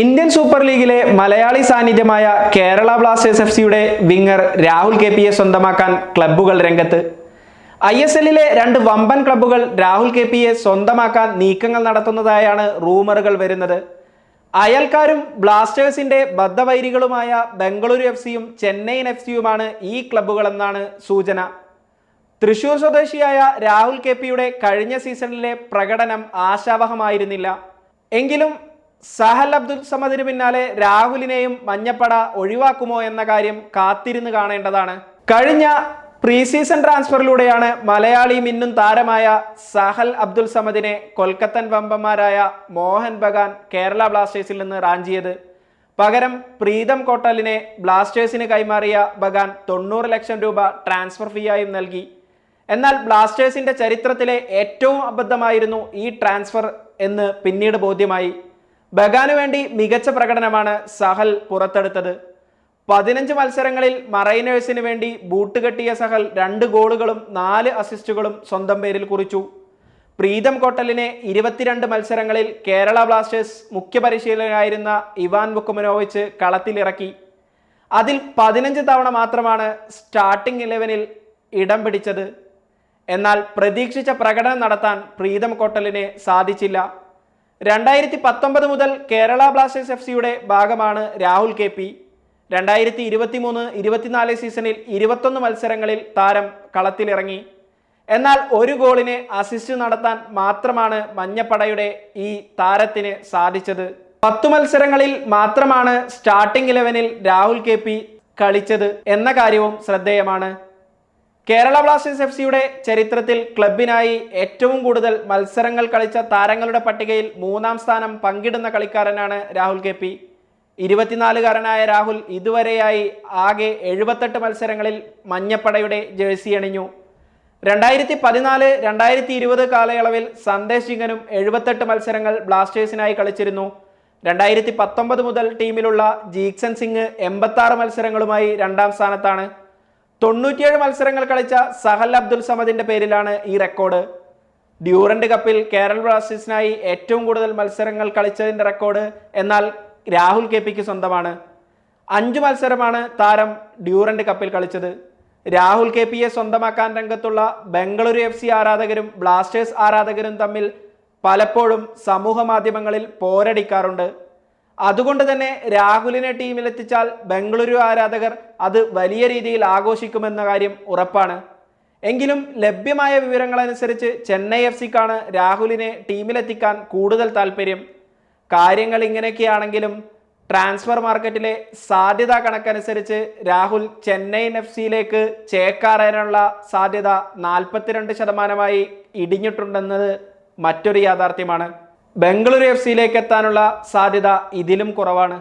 Indian super ലീഗിലെ മലയാളി സാന്നിധ്യമായ Kerala Blasters F സിയുടെ വിങ്ങർ രാഹുൽ കെ പിയെ സ്വന്തമാക്കാൻ ക്ലബ്ബുകൾ രംഗത്ത്. ഐ എസ് എല്ലിലെ രണ്ട് വമ്പൻ ക്ലബ്ബുകൾ രാഹുൽ കെ പിയെ സ്വന്തമാക്കാൻ നീക്കങ്ങൾ നടത്തുന്നതായാണ് റൂമറുകൾ വരുന്നത്. അയൽക്കാരും ബ്ലാസ്റ്റേഴ്സിന്റെ ബദ്ധവൈരികളുമായ ബംഗളൂരു എഫ് സിയും ചെന്നൈയിൻ എഫ് സിയുമാണ് ഈ ക്ലബ്ബുകളെന്നാണ് സൂചന. തൃശൂർ സ്വദേശിയായ രാഹുൽ കെ പിയുടെ കഴിഞ്ഞ സീസണിലെ പ്രകടനം ആശാവഹമായിരുന്നില്ല. എങ്കിലും സഹൽ അബ്ദുൽ സമദിന് പിന്നാലെ രാഹുലിനെയും മഞ്ഞപ്പട ഒഴിവാക്കുമോ എന്ന കാര്യം കാത്തിരുന്ന് കാണേണ്ടതാണ്. കഴിഞ്ഞ പ്രീ സീസൺ ട്രാൻസ്ഫറിലൂടെയാണ് മലയാളി മിന്നും താരമായ സഹൽ അബ്ദുൽ സമദിനെ കൊൽക്കത്തൻ വമ്പന്മാരായ മോഹൻ ബഗാൻ കേരള ബ്ലാസ്റ്റേഴ്സിൽ നിന്ന് റാഞ്ചിയത്. പകരം പ്രീതം കോട്ടലിനെ ബ്ലാസ്റ്റേഴ്സിന് കൈമാറിയ ബഗാൻ തൊണ്ണൂറ് ലക്ഷം രൂപ ട്രാൻസ്ഫർ ഫീയായും നൽകി. എന്നാൽ ബ്ലാസ്റ്റേഴ്സിന്റെ ചരിത്രത്തിലെ ഏറ്റവും അബദ്ധമായിരുന്നു ഈ ട്രാൻസ്ഫർ എന്ന് പിന്നീട് ബോധ്യമായി. ബഗാനു വേണ്ടി മികച്ച പ്രകടനമാണ് സഹൽ പുറത്തെടുത്തത്. പതിനഞ്ച് മത്സരങ്ങളിൽ മറൈനേഴ്സിന് വേണ്ടി ബൂട്ട് കെട്ടിയ സഹൽ രണ്ട് ഗോളുകളും നാല് അസിസ്റ്റുകളും സ്വന്തം പേരിൽ കുറിച്ചു. പ്രീതം കോട്ടലിനെ ഇരുപത്തിരണ്ട് മത്സരങ്ങളിൽ കേരള ബ്ലാസ്റ്റേഴ്സ് മുഖ്യ പരിശീലകനായിരുന്ന ഇവാൻ ബുക്കുമനോവിച്ച് കളത്തിലിറക്കി. അതിൽ പതിനഞ്ച് തവണ മാത്രമാണ് സ്റ്റാർട്ടിംഗ് ഇലവനിൽ ഇടം പിടിച്ചത്. എന്നാൽ പ്രതീക്ഷിച്ച പ്രകടനം നടത്താൻ പ്രീതം കോട്ടലിനെ സാധിച്ചില്ല. രണ്ടായിരത്തി പത്തൊമ്പത് മുതൽ കേരള ബ്ലാസ്റ്റേഴ്സ് എഫ് സിയുടെ ഭാഗമാണ് രാഹുൽ കെ പി. രണ്ടായിരത്തി ഇരുപത്തി മൂന്ന് ഇരുപത്തിനാല് സീസണിൽ ഇരുപത്തൊന്ന് മത്സരങ്ങളിൽ താരം കളത്തിലിറങ്ങി. എന്നാൽ ഒരു ഗോളിന് അസിസ്റ്റ് നടത്താൻ മാത്രമാണ് മഞ്ഞപ്പടയുടെ ഈ താരത്തിന് സാധിച്ചത്. പത്തു മത്സരങ്ങളിൽ മാത്രമാണ് സ്റ്റാർട്ടിംഗ് ഇലവനിൽ രാഹുൽ കെ പി കളിച്ചത് എന്ന കാര്യവും ശ്രദ്ധേയമാണ്. കേരള ബ്ലാസ്റ്റേഴ്സ് എഫ് സിയുടെ ചരിത്രത്തിൽ ക്ലബിനായി ഏറ്റവും കൂടുതൽ മത്സരങ്ങൾ കളിച്ച താരങ്ങളുടെ പട്ടികയിൽ മൂന്നാം സ്ഥാനം പങ്കിടുന്ന കളിക്കാരനാണ് രാഹുൽ കെ പി. ഇരുപത്തിനാലുകാരനായ രാഹുൽ ഇതുവരെയായി ആകെ എഴുപത്തെട്ട് മത്സരങ്ങളിൽ മഞ്ഞപ്പടയുടെ ജേഴ്സി അണിഞ്ഞു. രണ്ടായിരത്തി പതിനാല് രണ്ടായിരത്തി ഇരുപത് കാലയളവിൽ സന്ദേശ് സിംഗനും എഴുപത്തെട്ട് മത്സരങ്ങൾ ബ്ലാസ്റ്റേഴ്സിനായി കളിച്ചിരുന്നു. രണ്ടായിരത്തി പത്തൊമ്പത് മുതൽ ടീമിലുള്ള ജീക്സൻ സിംഗ് എൺപത്തി മത്സരങ്ങളുമായി രണ്ടാം സ്ഥാനത്താണ്. തൊണ്ണൂറ്റിയേഴ് മത്സരങ്ങൾ കളിച്ച സഹൽ അബ്ദുൽ സമദിന്റെ പേരിലാണ് ഈ റെക്കോർഡ്. ഡ്യൂറന്റ് കപ്പിൽ കേരള ബ്ലാസ്റ്റേഴ്സിനായി ഏറ്റവും കൂടുതൽ മത്സരങ്ങൾ കളിച്ചതിന്റെ റെക്കോർഡ് എന്നാൽ രാഹുൽ കെ പിക്ക് സ്വന്തമാണ്. അഞ്ച് മത്സരമാണ് താരം ഡ്യൂറന്റ് കപ്പിൽ കളിച്ചത്. രാഹുൽ കെ പിയെ സ്വന്തമാക്കാൻ രംഗത്തുള്ള ബംഗളൂരു എഫ് സി ആരാധകരും ബ്ലാസ്റ്റേഴ്സ് ആരാധകരും തമ്മിൽ പലപ്പോഴും സമൂഹ മാധ്യമങ്ങളിൽ പോരടിക്കാറുണ്ട്. അതുകൊണ്ട് തന്നെ രാഹുലിനെ ടീമിലെത്തിച്ചാൽ ബംഗളൂരു ആരാധകർ അത് വലിയ രീതിയിൽ ആഘോഷിക്കുമെന്ന കാര്യം ഉറപ്പാണ്. എങ്കിലും ലഭ്യമായ വിവരങ്ങളനുസരിച്ച് ചെന്നൈ എഫ് സിക്കാണ് രാഹുലിനെ ടീമിലെത്തിക്കാൻ കൂടുതൽ താല്പര്യം. കാര്യങ്ങൾ ഇങ്ങനെയൊക്കെയാണെങ്കിലും ട്രാൻസ്ഫർ മാർക്കറ്റിലെ സാധ്യത കണക്കനുസരിച്ച് രാഹുൽ ചെന്നൈ എഫ് സിയിലേക്ക് ചേക്കാറാനുള്ള സാധ്യത നാൽപ്പത്തിരണ്ട് ശതമാനമായി ഇടിഞ്ഞിട്ടുണ്ടെന്നത് മറ്റൊരു യാഥാർത്ഥ്യമാണ്. ബംഗളൂരു എഫ് സിയിലേക്ക് എത്താനുള്ള സാധ്യത ഇതിലും കുറവാണ്.